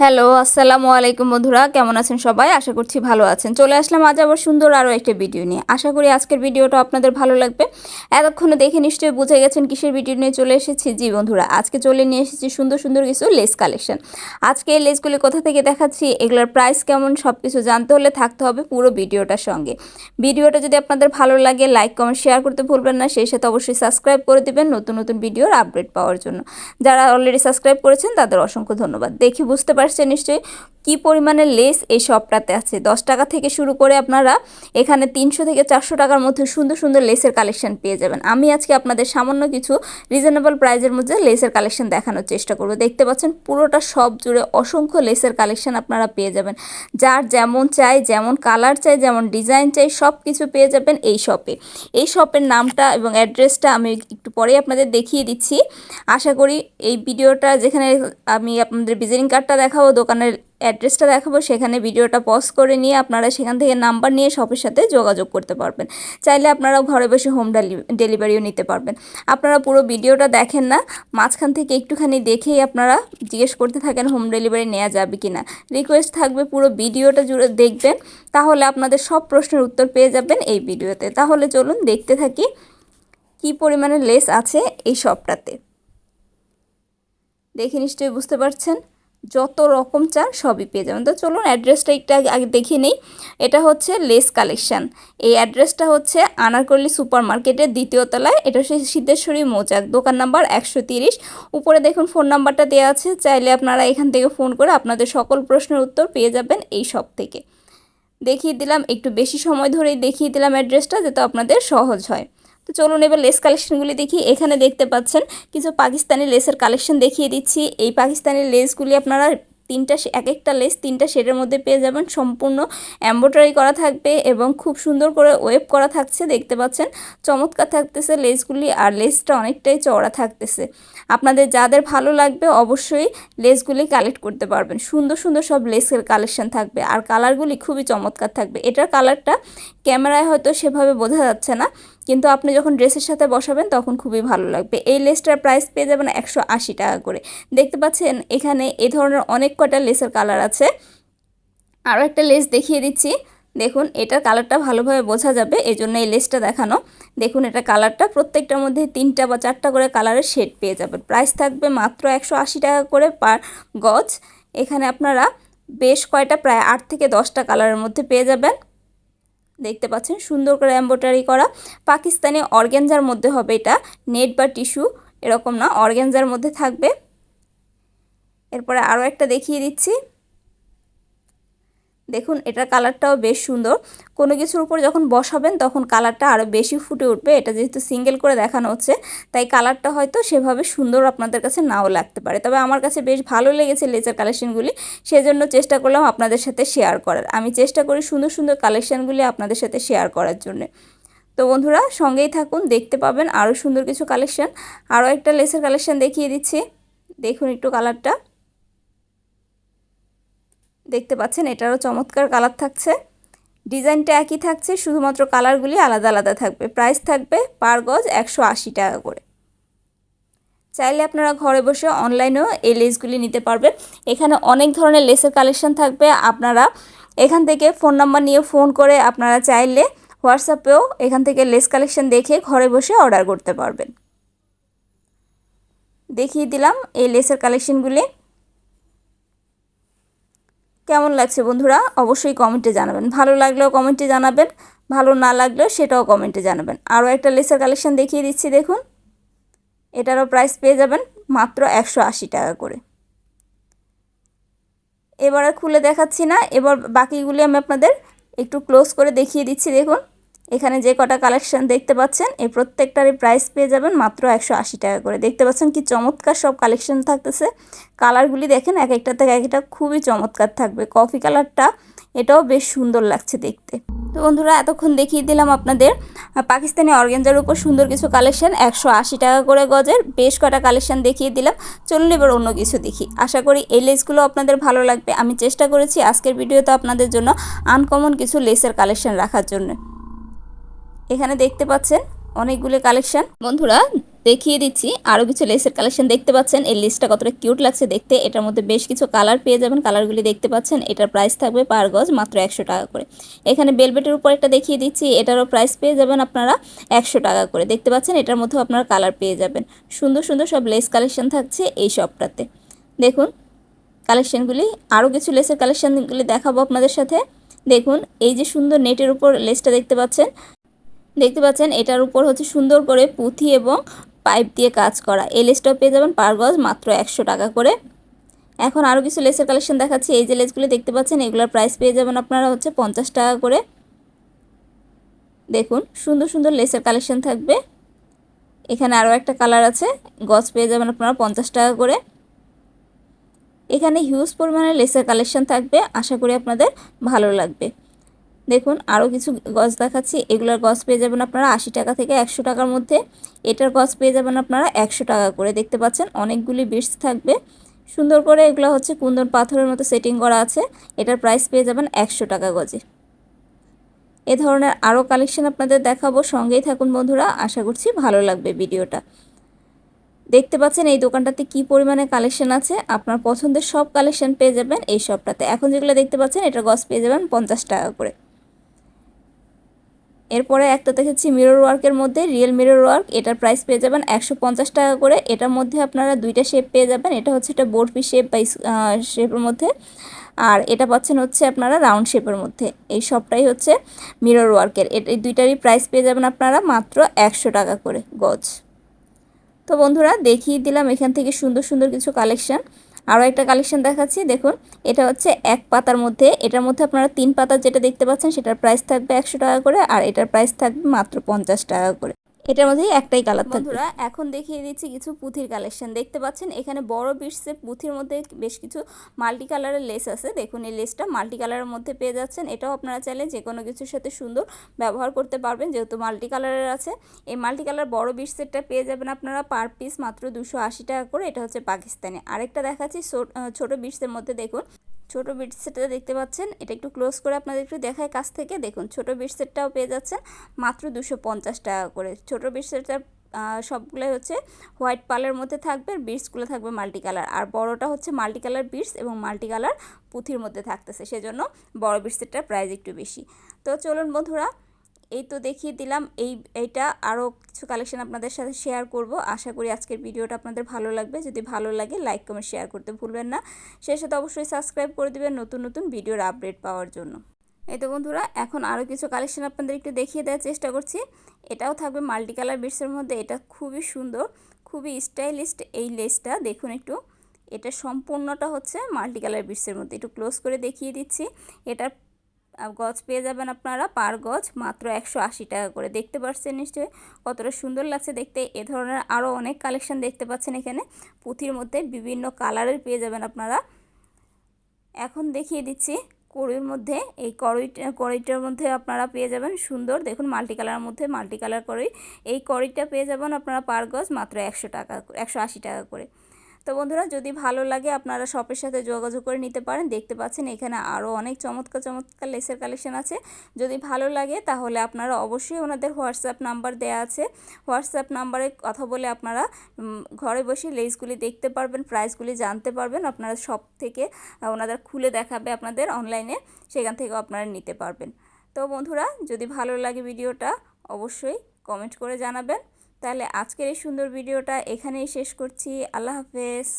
Hello, আসসালামু আলাইকুম বন্ধুরা, কেমন আছেন সবাই? আশা করছি ভালো আছেন। চলে আসলাম আজ আবার সুন্দর আরও একটা ভিডিও নিয়ে। আশা করি আজকের ভিডিওটা আপনাদের ভালো লাগবে। এতক্ষণে দেখে নিশ্চয়ই বুঝে গেছেন কিসের ভিডিও নিয়ে চলে এসেছি। জি বন্ধুরা, আজকে চলে নিয়ে এসেছি সুন্দর সুন্দর কিছু লেস কালেকশন। আজকে এই লেসগুলি কোথা থেকে দেখাচ্ছি, এগুলোর প্রাইস কেমন সব কিছু জানতে হলে থাকতে হবে পুরো ভিডিওটার সঙ্গে। ভিডিওটা যদি আপনাদের ভালো লাগে, লাইক, কমেন্ট, শেয়ার করতে ভুলবেন না, সেই সাথে অবশ্যই সাবস্ক্রাইব করে দেবেন নতুন নতুন ভিডিওর আপডেট পাওয়ার জন্য। যারা অলরেডি সাবস্ক্রাইব করেছেন, তাদের অসংখ্য ধন্যবাদ। দেখি বুঝতে পারছেন নিশ্চয়ই? কি পরিমাণে লেস এই শপটাতে আছে? দশ টাকা থেকে শুরু করে আপনারা এখানে তিনশো থেকে চারশো টাকার মধ্যে সুন্দর সুন্দর লেসের কালেকশন পেয়ে যাবেন। আমি আজকে আপনাদের সামান্য কিছু রিজনেবল প্রাইজের মধ্যে লেসের কালেকশন দেখানোর চেষ্টা করব। দেখতে পাচ্ছেন, পুরোটা সব জুড়ে অসংখ্য লেসের কালেকশন আপনারা পেয়ে যাবেন। যার যেমন চাই, যেমন কালার চাই, যেমন ডিজাইন চাই সব কিছু পেয়ে যাবেন এই শপে এই শপের নামটা এবং অ্যাড্রেসটা আমি একটু পরেই আপনাদের দেখিয়ে দিচ্ছি। আশা করি এই ভিডিওটা যেখানে আমি আপনাদের ভিজিটিং কার্ডটা দেখাবো, দোকানের অ্যাড্রেসটা দেখাবো, সেখানে ভিডিওটা পজ করে নিয়ে আপনারা সেখান থেকে নাম্বার নিয়ে শপের সাথে যোগাযোগ করতে পারবেন। চাইলে আপনারা ঘরে বসে হোম ডেলিভারিও নিতে পারবেন। আপনারা পুরো ভিডিওটা দেখেন না, মাঝখান থেকে একটুখানি দেখেই আপনারা জিজ্ঞেস করতে থাকেন হোম ডেলিভারি নেওয়া যাবে কি না রিকোয়েস্ট থাকবে পুরো ভিডিওটা জুড়ে দেখবেন, তাহলে আপনাদের সব প্রশ্নের উত্তর পেয়ে যাবেন এই ভিডিওতে তাহলে চলুন দেখতে থাকি কি পরিমাণে লেস আছে এই শপটাতে দেখে নিশ্চয়ই বুঝতে পারছেন? যত রকম চান সবই পেয়ে যাবেন। তো চলুন অ্যাড্রেসটা একটু আগে দেখিয়ে নিই। এটা হচ্ছে লেস কালেকশান এই অ্যাড্রেসটা হচ্ছে আনারকল্লি সুপার মার্কেটের দ্বিতীয় তলায়। এটা হচ্ছে সিদ্ধেশ্বরী মৌচাক, দোকান নাম্বার একশো তিরিশ। উপরে দেখুন ফোন নাম্বারটা দেওয়া আছে। চাইলে আপনারা এখান থেকে ফোন করে আপনাদের সকল প্রশ্নের উত্তর পেয়ে যাবেন এই সব থেকে। দেখিয়ে দিলাম, একটু বেশি সময় ধরেই দেখিয়ে দিলাম অ্যাড্রেসটা যাতে আপনাদের সহজ হয়। তো চলুন এবার লেস কালেকশনগুলি দেখি। এখানে দেখতে পাচ্ছেন কিছু পাকিস্তানি লেসের কালেকশন দেখিয়ে দিচ্ছি। এই পাকিস্তানি লেসগুলি আপনারা তিনটা এক একটা লেস তিনটা শেডের মধ্যে পেয়ে যাবেন। সম্পূর্ণ এম্ব্রয়ডারি করা থাকবে এবং খুব সুন্দর করে ওয়েব করা থাকছে। দেখতে পাচ্ছেন চমৎকার থাকতেছে লেসগুলি আর লেসটা অনেকটাই চওড়া থাকতেছে। আপনাদের যাদের ভালো লাগবে অবশ্যই লেসগুলি কালেক্ট করতে পারবেন। সুন্দর সুন্দর সব লেসের কালেকশন থাকবে আর কালারগুলি খুবই চমৎকার থাকবে। এটার কালারটা ক্যামেরায় হয়তো সেভাবে বোঝা যাচ্ছে না। কিন্তু আপনি যখন ড্রেসের সাথে বসাবেন, তখন খুবই ভালো লাগবে। এই লেসটার প্রাইস পেয়ে যাবেন একশো আশি টাকা করে। দেখতে পাচ্ছেন, এখানে এ ধরনের অনেক কটা লেসের কালার আছে। আরও একটা লেস দেখিয়ে দিচ্ছি। দেখুন, এটার কালারটা ভালোভাবে বোঝা যাবে এই জন্য এই লেসটা দেখানো। দেখুন, এটা কালারটা প্রত্যেকটার মধ্যে তিনটা বা চারটা করে কালারের শেড পেয়ে যাবেন। প্রাইস থাকবে মাত্র একশো আশি টাকা করে পার গজ। এখানে আপনারা বেশ কয়টা, প্রায় আট থেকে দশটা কালারের মধ্যে পেয়ে যাবেন। দেখতে পাচ্ছেন, সুন্দর করে এম্ব্রয়ডারি করা। পাকিস্তানি অর্গ্যানজার মধ্যে হবে এটা, নেট বা টিস্যু, এরকম না অর্গ্যানজার মধ্যে থাকবে। এরপরে আরও একটা দেখিয়ে দিচ্ছি। দেখুন, এটার কালারটাও বেশ সুন্দর। কোনো কিছুর উপর যখন বসাবেন, তখন কালারটা আরও বেশি ফুটে উঠবে। এটা যেহেতু সিঙ্গেল করে দেখানো হচ্ছে, তাই কালারটা হয়তো সেভাবে সুন্দর আপনাদের কাছে নাও লাগতে পারে। তবে আমার কাছে বেশ ভালো লেগেছে লেজার কালেকশনগুলি, সেজন্য চেষ্টা করলাম আপনাদের সাথে শেয়ার করার। আমি চেষ্টা করি সুন্দর সুন্দর কালেকশানগুলি আপনাদের সাথে শেয়ার করার জন্য। তো বন্ধুরা, সঙ্গেই থাকুন, দেখতে পাবেন আরও সুন্দর কিছু কালেকশান। আরও একটা লেসের কালেকশান দেখিয়ে দিচ্ছি। দেখুন একটু কালারটা। দেখতে পাচ্ছেন, এটারও চমৎকার কালার থাকছে। ডিজাইনটা একই থাকছে, শুধুমাত্র কালারগুলি আলাদা আলাদা থাকবে। প্রাইস থাকবে পার গজ একশো আশি টাকা করে। চাইলে আপনারা ঘরে বসে অনলাইনেও এই লেসগুলি নিতে পারবেন। এখানে অনেক ধরনের লেসের কালেকশন থাকবে। আপনারা এখান থেকে ফোন নাম্বার নিয়ে ফোন করে আপনারা চাইলে হোয়াটসঅ্যাপেও এখান থেকে লেস কালেকশন দেখে ঘরে বসে অর্ডার করতে পারবেন। দেখিয়ে দিলাম এই লেসের কালেকশনগুলি। কেমন লাগছে বন্ধুরা অবশ্যই কমেন্টে জানাবেন। ভালো লাগলেও কমেন্টে জানাবেন, ভালো না লাগলেও সেটাও কমেন্টে জানাবেন। আরও একটা লেসার কালেকশান দেখিয়ে দিচ্ছি, দেখুন। এটারও প্রাইস পেয়ে যাবেন মাত্র একশো আশি টাকা করে। এবার খুলে দেখাচ্ছি না, এবার বাকিগুলি আমি আপনাদের একটু ক্লোজ করে দেখিয়ে দিচ্ছি, দেখুন। এখানে যে কটা কালেকশন দেখতে পাচ্ছেন, এই প্রত্যেকটারই প্রাইস পেয়ে যাবেন মাত্র একশো আশি টাকা করে। দেখতে পাচ্ছেন কি চমৎকার সব কালেকশন থাকতেছে। কালারগুলি দেখেন, এক একটা থেকে এক একটা খুবই চমৎকার থাকবে। কফি কালারটা এটাও বেশ সুন্দর লাগছে দেখতে। তো বন্ধুরা, এতক্ষণ দেখিয়ে দিলাম আপনাদের পাকিস্তানি অর্গেঞ্জার উপর সুন্দর কিছু কালেকশন একশো আশি টাকা করে গজের বেশ কটা কালেকশন দেখিয়ে দিলাম। চলুন এবার অন্য কিছু দেখি। আশা করি এই লেসগুলো আপনাদের ভালো লাগবে। আমি চেষ্টা করেছি আজকের ভিডিওতে আপনাদের জন্য আনকমন কিছু লেসের কালেকশন রাখার জন্য। এখানে দেখতে পাচ্ছেন অনেকগুলো কালেকশন। বন্ধুরা, দেখিয়ে দিচ্ছি আরও কিছু লেসের কালেকশন দেখতে পাচ্ছেন। এই লিস্টটা কতটা কিউট লাগছে দেখতে। এটার মধ্যে বেশ কিছু কালার পেয়ে যাবেন। কালারগুলি দেখতে পাচ্ছেন। এটার প্রাইস থাকবে পার গজ মাত্র একশো টাকা করে। এখানে বেলবেটের উপর একটা দেখিয়ে দিচ্ছি। এটারও প্রাইস পেয়ে যাবেন আপনারা একশো টাকা করে। দেখতে পাচ্ছেন, এটার মধ্যেও আপনারা কালার পেয়ে যাবেন। সুন্দর সুন্দর সব লেস কালেকশন থাকছে এই শপটাতে দেখুন কালেকশনগুলি আরও কিছু লেসের কালেকশনগুলি দেখাবো আপনাদের সাথে। দেখুন, এই যে সুন্দর নেটের উপর লেসটা দেখতে পাচ্ছেন। দেখতে পাচ্ছেন, এটার উপর হচ্ছে সুন্দর করে পুঁথি এবং পাইপ দিয়ে কাজ করা। এই লেসটাও পেয়ে যাবেন পার গজ মাত্র একশো টাকা করে। এখন আরও কিছু লেসের কালেকশন দেখাচ্ছি। এই যে লেসগুলি দেখতে পাচ্ছেন, এগুলোর প্রাইস পেয়ে যাবেন আপনারা হচ্ছে পঞ্চাশ টাকা করে। দেখুন, সুন্দর সুন্দর লেসের কালেকশন থাকবে। এখানে আরও একটা কালার আছে, গজ পেয়ে যাবেন আপনারা পঞ্চাশ টাকা করে। এখানে হিউজ পরিমাণে লেসের কালেকশন থাকবে, আশা করি আপনাদের ভালো লাগবে। দেখুন আরও কিছু গজ দেখাচ্ছি। এগুলোর গজ পেয়ে যাবেন আপনারা আশি টাকা থেকে একশো টাকার মধ্যে। এটার গজ পেয়ে যাবেন আপনারা একশো টাকা করে। দেখতে পাচ্ছেন, অনেকগুলি বিটস থাকবে। সুন্দর করে এগুলো হচ্ছে কুন্দন পাথরের মতো সেটিং করা আছে। এটার প্রাইস পেয়ে যাবেন একশো টাকা গজে। এ ধরনের আরও কালেকশন আপনাদের দেখাবো। সঙ্গেই থাকুন বন্ধুরা। আশা করছি ভালো লাগবে ভিডিওটা। দেখতে পাচ্ছেন, এই দোকানটাতে কি পরিমাণে কালেকশন আছে? আপনার পছন্দের সব কালেকশন পেয়ে যাবেন এই শপটাতে এখন যেগুলো দেখতে পাচ্ছেন, এটার গজ পেয়ে যাবেন পঞ্চাশ টাকা করে। এরপরে একটা দেখেছি মিরর ওয়ার্কের মধ্যে রিয়েল মিরর ওয়ার্ক এটার প্রাইস পেয়ে যাবেন একশো পঞ্চাশ টাকা করে। এটার মধ্যে আপনারা দুইটা শেপ পেয়ে যাবেন, এটা হচ্ছে একটা বোরপি শেপ বা শেপের মধ্যে। আর এটা পাচ্ছেন হচ্ছে আপনারা রাউন্ড শেপের মধ্যে। এই সবটাই হচ্ছে মিরর ওয়ার্কের এই দুইটারই প্রাইস পেয়ে যাবেন আপনারা মাত্র একশো টাকা করে গজ। তো বন্ধুরা, দেখিয়ে দিলাম এখান থেকে সুন্দর সুন্দর কিছু কালেকশান আরও একটা কালেকশন দেখাচ্ছি, দেখুন। এটা হচ্ছে এক পাতার মধ্যে, এটার মধ্যে আপনারা তিন পাতা যেটা দেখতে পাচ্ছেন, সেটার প্রাইস থাকবে একশো টাকা করে, আর এটার প্রাইস থাকবে মাত্র পঞ্চাশ টাকা করে। এটার মধ্যে একটাই কালার থাকবে। বন্ধুরা, এখন দেখিয়ে দিচ্ছি কিছু পুঁথির কালেকশন দেখতে পাচ্ছেন, এখানে বড় বিটসে পুঁথির মধ্যে বেশ কিছু মাল্টি কালারের লেস আছে। দেখুন এই লেসটা মাল্টি কালারের মধ্যে পেয়ে যাচ্ছেন। এটাও আপনারা চাইলে যে কোনো কিছুর সাথে সুন্দর ব্যবহার করতে পারবেন, যেহেতু মাল্টি কালারের আছে। এই মাল্টি কালার বড় বিটসেটটা পেয়ে যাবেন আপনারা পার পিস মাত্র দুশো আশি টাকা করে। এটা হচ্ছে পাকিস্তানি। আরেকটা দেখাচ্ছি ছোট বিটসের মধ্যে দেখুন। ছোট বিট সেটটা দেখতে পাচ্ছেন। এটা একটু ক্লোজ করে আপনাদের একটু দেখায় কাছ থেকে। দেখুন, ছোট বিট সেটটাও পেয়ে যাচ্ছেন। মাত্র দুশো টাকা করে। ছোট বিট সেটটা সবগুলোই হচ্ছে হোয়াইট পালের মধ্যে থাকবে বিটসগুলো থাকবে মাল্টি কালার আর বড়টা হচ্ছে মাল্টি কালার বিটস এবং মাল্টি কালার পুঁথির মধ্যে থাকতেছে। সেজন্য বড় বিট সেটটার প্রাইস একটু বেশি। তো চলুন বন্ধুরা এই তো দেখিয়ে দিলাম। এই, এইটা আরও কিছু কালেকশন আপনাদের সাথে শেয়ার করব। আশা করি আজকের ভিডিওটা আপনাদের ভালো লাগবে। যদি ভালো লাগে লাইক কমেন্ট শেয়ার করতে ভুলবেন না। সেই সাথে অবশ্যই সাবস্ক্রাইব করে দেবেন নতুন নতুন ভিডিওর আপডেট পাওয়ার জন্য। এই তো বন্ধুরা, এখন আরও কিছু কালেকশন আপনাদের একটু দেখিয়ে দেওয়ার চেষ্টা করছি। এটাও থাকবে মাল্টি কালার বিটসের মধ্যে। এটা খুবই সুন্দর, খুবই স্টাইলিস্ট এই লেসটা দেখুন একটু। এটা সম্পূর্ণটা হচ্ছে মাল্টি কালার বিটসের মধ্যে। একটু ক্লোজ করে দেখিয়ে দিচ্ছি। এটার গজ পেয়ে যাবেন আপনারা পার গজ মাত্র একশো আশি টাকা করে। দেখতে পাচ্ছেন নিশ্চয়ই কতটা সুন্দর লাগছে দেখতে। এ ধরনের আরও অনেক কালেকশন দেখতে পাচ্ছেন এখানে। পুঁথির মধ্যে বিভিন্ন কালারের পেয়ে যাবেন আপনারা। এখন দেখিয়ে দিচ্ছি কড়ির মধ্যে। এই কড়ই, কড়িটার মধ্যে আপনারা পেয়ে যাবেন সুন্দর। দেখুন মাল্টি কালারের মধ্যে মাল্টি কালার কড়ই। এই কড়িটা পেয়ে যাবেন আপনারা পার গজ মাত্র একশো টাকা, একশো আশি টাকা করে। তো বন্ধুরা, যদি ভালো লাগে আপনারা শপের সাথে যোগাযোগ করে নিতে পারেন। দেখতে পাচ্ছেন এখানে আরও অনেক চমৎকার চমৎকার লেসের কালেকশন আছে। যদি ভালো লাগে তাহলে আপনারা অবশ্যই ওনাদের হোয়াটসঅ্যাপ নাম্বার দেয়া আছে। হোয়াটসঅ্যাপ নাম্বারে কথা বলে আপনারা ঘরে বসে লেসগুলি দেখতে পারবেন প্রাইসগুলি জানতে পারবেন। আপনারা সব থেকে ওনাদের খুলে দেখাবে আপনাদের অনলাইনে সেখান থেকেও আপনারা নিতে পারবেন। তো বন্ধুরা, যদি ভালো লাগে ভিডিওটা, অবশ্যই কমেন্ট করে জানাবেন। তাহলে আজকের এই সুন্দর ভিডিওটা এখানেই শেষ করছি। আল্লাহ হাফেজ।